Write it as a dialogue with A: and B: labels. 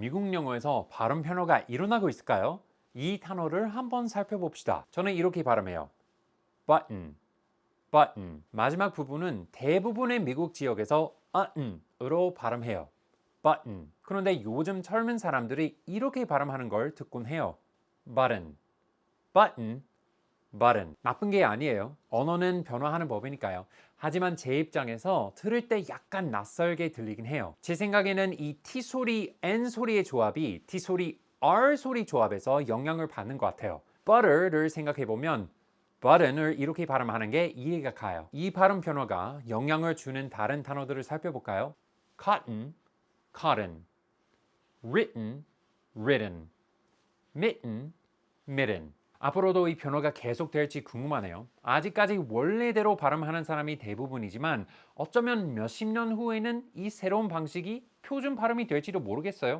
A: 미국 영어에서 발음 변화가 일어나고 있을까요? 이 단어를 한번 살펴봅시다. 저는 이렇게 발음해요. button, button. 마지막 부분은 대부분의 미국 지역에서 button으로 발음해요. button. 그런데 요즘 젊은 사람들이 이렇게 발음하는 걸 듣곤 해요. button, button, button. 나쁜 게 아니에요. 언어는 변화하는 법이니까요. 하지만 제 입장에서 들을 때 약간 낯설게 들리긴 해요. 제 생각에는 이 T 소리, N 소리의 조합이 T 소리, R 소리 조합에서 영향을 받는 것 같아요. butter를 생각해 보면 button을 이렇게 발음하는 게 이해가 가요. 이 발음 변화가 영향을 주는 다른 단어들을 살펴볼까요? cotton, cotton, written, written, mitten, mitten. 앞으로도 이 변화가 계속될지 궁금하네요. 아직까지 원래대로 발음하는 사람이 대부분이지만 어쩌면 몇십 년 후에는 이 새로운 방식이 표준 발음이 될지도 모르겠어요.